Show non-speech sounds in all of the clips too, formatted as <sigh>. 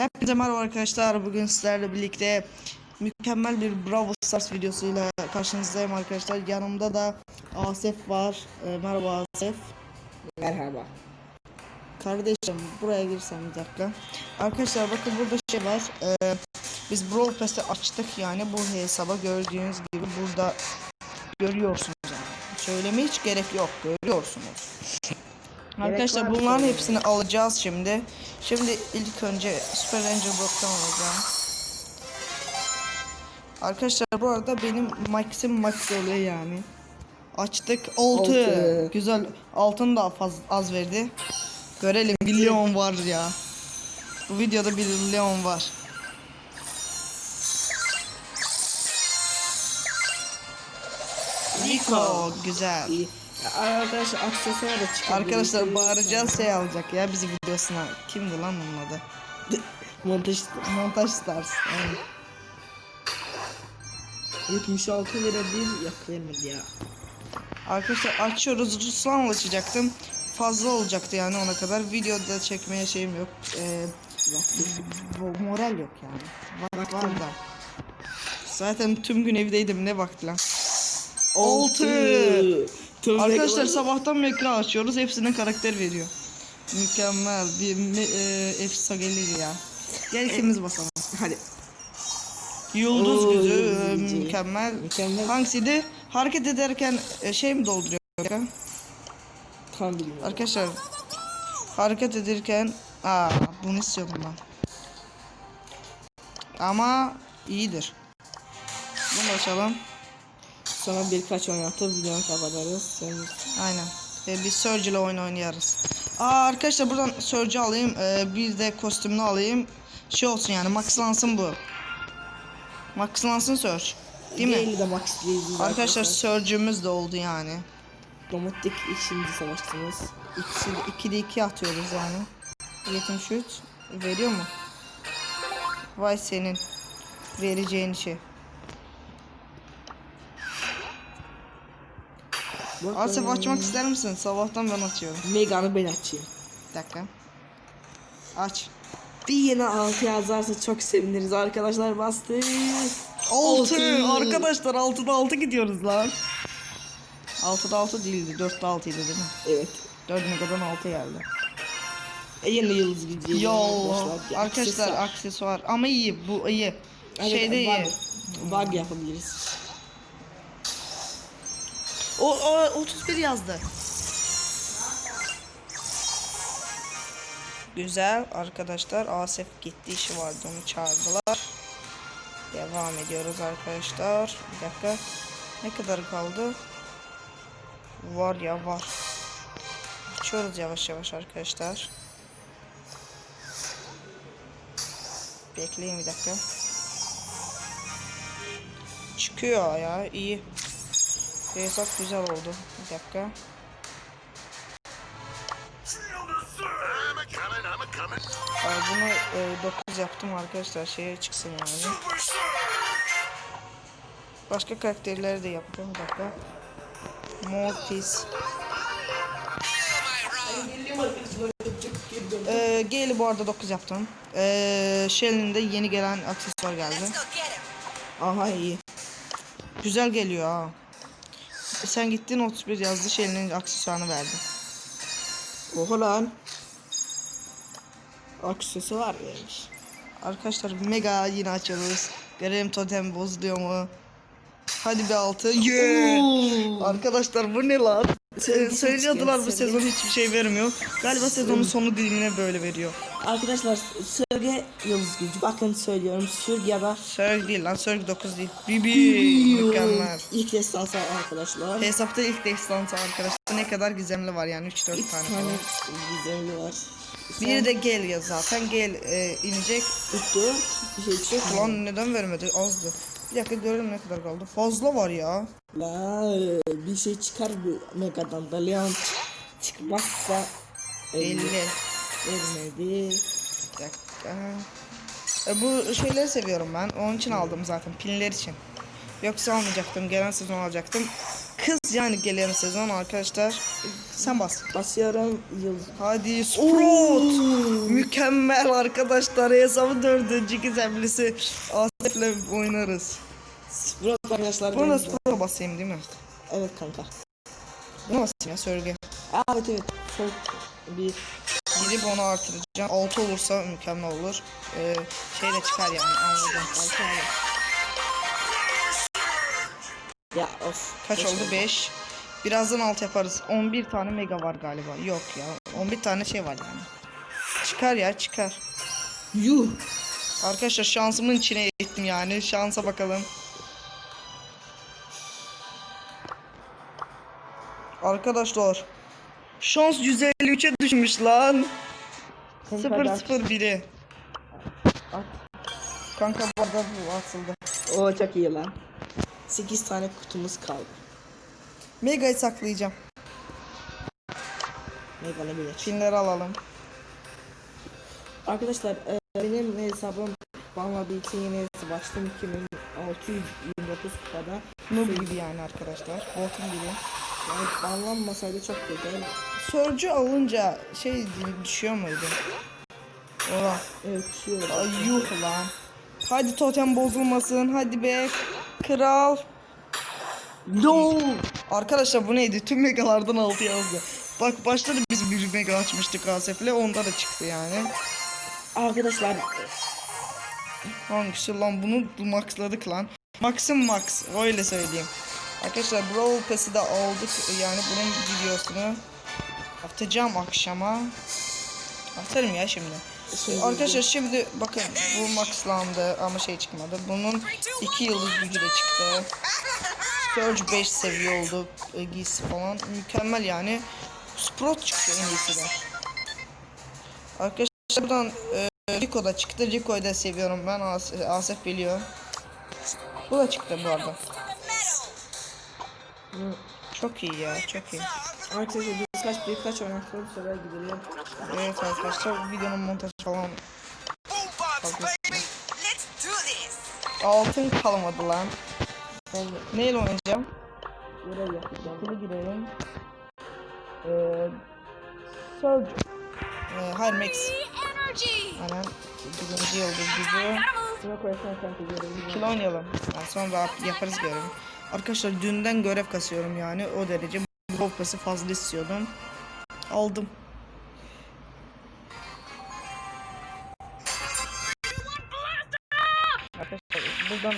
Hepinize merhaba arkadaşlar. Bugün sizlerle birlikte mükemmel bir Bravo Stars videosuyla karşınızdayım arkadaşlar. Yanımda da Asef var. Ee, merhaba Asef. Merhaba. Kardeşim buraya girsem bir dakika. Arkadaşlar bakın burada şey var. Ee, biz Brawl Pass'i açtık yani bu hesaba gördüğünüz gibi burada görüyorsunuz yani. Söylemeye hiç gerek yok. Görüyorsunuz. Arkadaşlar bunların hepsini alacağız şimdi. Şimdi ilk önce Super Ranger Block'tan alacağım. Arkadaşlar bu arada benim maxim max oluyor yani. Açtık 6. Altı. Güzel. Altın daha fazla az verdi. Görelim milyon var ya. Bu videoda bir milyon var. Rico güzel. İyi. Arkadaşlar aksesuar da çıkıyor. Arkadaşlar bağıracağız şey alacak ya bizi videosuna. Kimdi lan onun adı? <laughs> Montaj Montaj Stars. aynen. 76 lira bir vermedi ya. Arkadaşlar açıyoruz. Ruslan açacaktım. Fazla olacaktı yani ona kadar. Videoda çekmeye şeyim yok. Ee, moral yok yani. Var, var da. Zaten tüm gün evdeydim ne vakti lan. Altı. Tüm Arkadaşlar reklam- sabahtan beri ekran açıyoruz. Hepsine karakter veriyor. Mükemmel. Bir me- e, efsa gelir ya. Gel ikimiz basalım. Hadi. Yıldız Oo, yıldız e, gücü. mükemmel. Mükemmel. Hangisiydi? Hareket ederken e, şey mi dolduruyor? Tam bilmiyorum. Arkadaşlar hareket ederken aa bunu istiyordum ben. Ama iyidir. Bunu açalım. Sonra birkaç oynatıp videonu kapatırız. Aynen. E, biz Surge ile oyun oynayarız. Aa arkadaşlar buradan Surge'ü alayım. E, bir de kostümünü alayım. Şey olsun yani maxlansın bu. Maxlansın Surge. Değil mi? Değil de Max değiliz Arkadaşlar Surge'ümüz de oldu yani. Domatik içinde savaştınız. İkisi, ikide iki atıyoruz yani. 73 veriyor mu? Vay senin vereceğin şey. Asif açmak ister misin? Sabahtan ben açıyorum. Mega'nı ben açayım. Bir dakika. Aç. Bir yeni altı yazarsa çok seviniriz arkadaşlar bastık. 6 Altı. arkadaşlar 6'da 6 gidiyoruz lan. 6'da 6 değildi 4'te 6'ydı değil mi? Evet. 4'üne kadar 6 geldi. E, yeni yıldız gücü. Yo arkadaşlar aksesuar. aksesuar ama iyi bu iyi. Evet, Şeyde iyi. bug, bug yapabiliriz. O, o 31 yazdı. Güzel arkadaşlar. Asef gitti işi vardı onu çağırdılar. Devam ediyoruz arkadaşlar. Bir dakika. Ne kadar kaldı? Var ya var. Açıyoruz yavaş yavaş arkadaşlar. Bekleyin bir dakika. Çıkıyor ya iyi. Hesap güzel oldu. Bir dakika. I'm a coming, I'm a coming. Aa, bunu e, 9 yaptım arkadaşlar şeye çıksın yani. Başka karakterleri de yaptım. Bir dakika. Mortis. Ee, Gale'i bu arada 9 yaptım. Ee, Shell'in de yeni gelen aksesuar geldi. Aha iyi. Güzel geliyor ha. Sen gittin 31 yazdı Shell'in aksesuarını verdi. Oha lan. Aksesuar vermiş. Arkadaşlar mega yine açıyoruz. Görelim totem bozuluyor mu? Hadi bir altı. Yeah! Arkadaşlar bu ne lan? Ee, Söylüyordular bu sezon hiçbir şey vermiyor. Galiba sezonun sonu dilimine böyle veriyor. Arkadaşlar Sörge yıldız gücü. Bakın söylüyorum Sörge ya da Sörg değil lan Sörg 9 değil. Bibi mükemmel. İlk destansı arkadaşlar. Hesapta ilk destansı arkadaşlar ne kadar gizemli var yani 3-4 İki tane tane falan. gizemli var. Biri de gel ya zaten gel e, inecek. 44 bir şey çıkıyor. Ulan neden vermedi azdı. Bir dakika görelim ne kadar kaldı. Fazla var ya. La bir şey çıkar bu Mega'dan da Leon çık- çıkmazsa 50. vermedi. Bir dakika. E, bu şeyleri seviyorum ben. Onun için aldım zaten. Pinler için. Yoksa almayacaktım. Gelen sezon alacaktım. Kız yani gelen sezon arkadaşlar. Sen bas. Basıyorum yıldız. Hadi Sprout. Mükemmel arkadaşlar. Hesabı dördüncü gizemlisi. Asif'le oynarız. Sprout arkadaşlar. Buna. Sprout'a basayım değil mi? Evet kanka. Buna basayım ya Sörge. Aa, evet evet. Çok bir Gidip onu artıracağım. 6 olursa mükemmel olur. Ee, şey de çıkar yani anladım. altı alır. Ya of. Kaç oldu? 5. Birazdan alt yaparız. 11 tane mega var galiba. Yok ya. 11 tane şey var yani. Çıkar ya çıkar. Yuh. Arkadaşlar şansımın içine ettim yani. Şansa bakalım. Arkadaşlar. Şans 153'e düşmüş lan. Kanka 0 bak. 0 1'i. At. Kanka bu arada bu atıldı. Oo çok iyi lan. 8 tane kutumuz kaldı. Mega'yı saklayacağım. Megane bile. Pinleri alalım. Arkadaşlar e, benim hesabım banladığı için yeni açtım 2629 kupada. Noob gibi yani arkadaşlar. Botun gibi. Yani banlanmasaydı çok güzel. Sörcü alınca şey düşüyor muydu? Ola. Evet düşüyor. Ay yuh lan. Hadi totem bozulmasın. Hadi be. Kral. No. Arkadaşlar bu neydi? Tüm megalardan 6 yazdı. Bak başta da biz bir mega açmıştık Asef'le. Onda da çıktı yani. Arkadaşlar Hangisi lan bunu maxladık lan. Max'ım max. Öyle söyleyeyim. Arkadaşlar Brawl Pass'i de aldık. Yani bunun videosunu atacağım akşama. Atarım ya şimdi. Şey Arkadaşlar şimdi bakın bu maxlandı ama şey çıkmadı. Bunun 2 yıldız gücü de çıktı. Surge 5 seviye oldu. E, giysi falan. Mükemmel yani. Sprout çıktı en iyisi de. Arkadaşlar buradan e, Rico da çıktı. Rico'yu da seviyorum ben. As Asef biliyor. Bu da çıktı bu arada. Çok iyi ya çok iyi. arkadaşlar birkaç birkaç oynakları sonra gidelim. Evet arkadaşlar videonun montajı falan this. altın kalmadı lan. Ben Neyle oynayacağım? görev yapacağım. Bunu girelim. Ee, Surge. Ee, hayır Max. Aynen. Birinci yıldız gücü. Kilo oynayalım. Yani sonra yaparız görevi. Arkadaşlar dünden görev kasıyorum yani o derece. Golf pası fazla istiyordum. Aldım. Buradan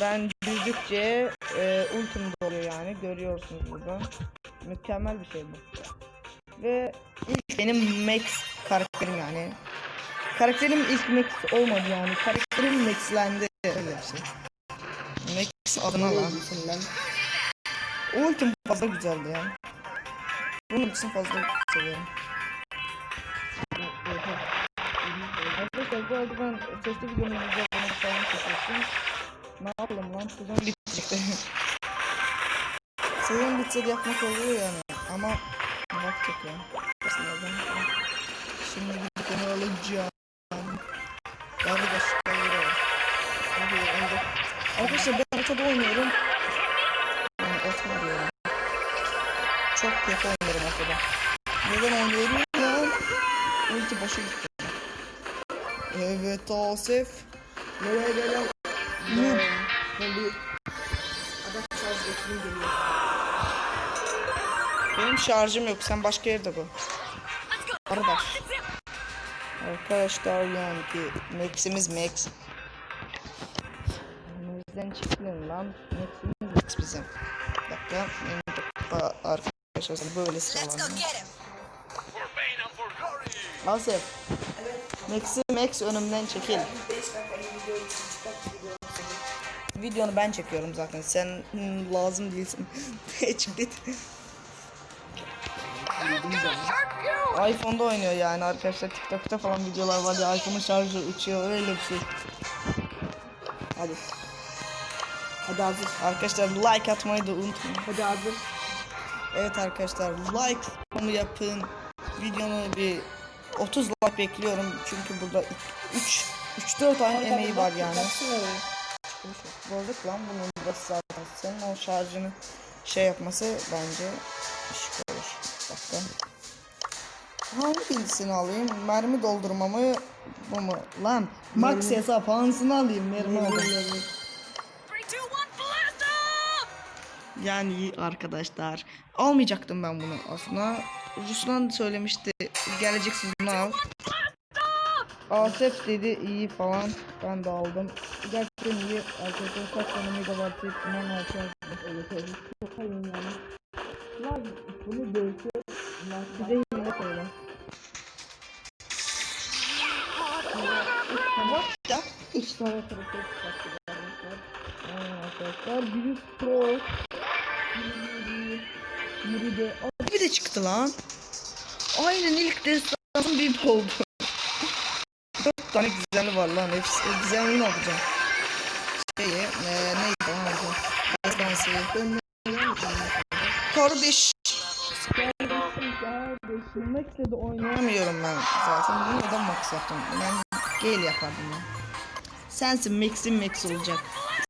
ben yüzdükçe e, ultim doluyor yani görüyorsunuz burada. Mükemmel bir şey bu. Ve ilk benim Max karakterim yani. Karakterim ilk Max olmadı yani. Karakterim Max'lendi. Öyle bir şey. Max adına lan. Ultim fazla güzeldi ya. Bunun için fazla seviyorum. Arkadaşlar bu arada ben sesli videomu. Falan kesesim. Ne yapalım lan? Sezon bitecekti. <laughs> Sezon bitse de yapmak oluyor yani. Ama ne yapacak ya? Şimdi gidip onu alacağım. Başka yere var? Arkadaşlar ben ortada oynuyorum. Yani ortada diyorum. Çok kötü oynuyorum ortada. Neden oynuyorum lan? Ulti boşa gitti. Evet Asif. Nereye gelen? Noob. Ben bir adam şarj getireyim geliyor. Benim şarjım yok. Sen başka yerde bu. Arkadaş. Arkadaşlar yani ki Max'imiz Max. Bizden çıkın lan. Max'imiz Max bizim. Bir dakika. Benim de- Arkadaşlar böyle for glory. Asif. Max'i Max önümden çekil. 5 dakika iyi video için çıkart video. Videonu ben çekiyorum zaten. Sen hmm, lazım değilsin. <laughs> Çık git. iPhone'da oynuyor yani arkadaşlar. TikTok'ta falan videolar var ya iPhone'un şarjı uçuyor öyle bir şey. Hadi. Hadi hazır. Arkadaşlar like atmayı da unutmayın. Hadi hazır. Evet arkadaşlar like onu yapın. Videonu bir 30 like bekliyorum. Çünkü burada 3 3 4 tane emeği var yani. Bozduk lan bunun burası zaten. Senin o şarjını şey yapması bence şık olur. Bir dakika. Hangisini alayım? Mermi doldurmamı bu mu? Lan max hesap hangisini alayım? Mermi alayım. Yani arkadaşlar almayacaktım ben bunu aslında. Ruslan söylemişti geleceksin bunu al. Asef dedi iyi falan. Ben de aldım. Gerçekten iyi. Arkadaşlar saklanımı da var. Tepkimen alacağız. Evet evet. Çok hayır yani. Lan bunu görse Bir de hile koyalım. Tamam da. üç tane çıkarttı arkadaşlar. Biri pro. Biri, de. Bir de çıktı lan. Aynen ilk destanım bir oldu. Tane güzeli var lan. Hepsi güzel ne yapacağım? Şeyi, e, neydi lan adı? Destansı. Kardeş. Kardeşim Max'le de oynayamıyorum ben zaten. Bunu neden Max yaptım? Ben Gale yapardım ben. Sensin Max'in Max olacak.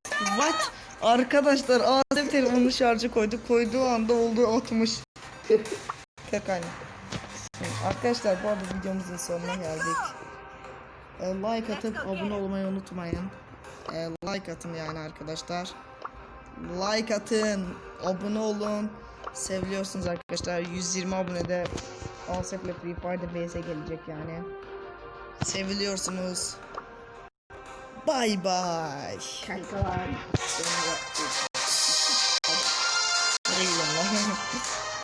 What? Arkadaşlar Adem telefonun şarjı koydu. Koyduğu anda oldu 60. 40 hani. Arkadaşlar bu arada videomuzun sonuna geldik. E, like atıp abone olmayı unutmayın. E, like atın yani arkadaşlar. Like atın. Abone olun. Seviliyorsunuz arkadaşlar. 120 abonede Asef'le Free Fire'da BS gelecek yani. Seviliyorsunuz. Bye bye. Kankalar.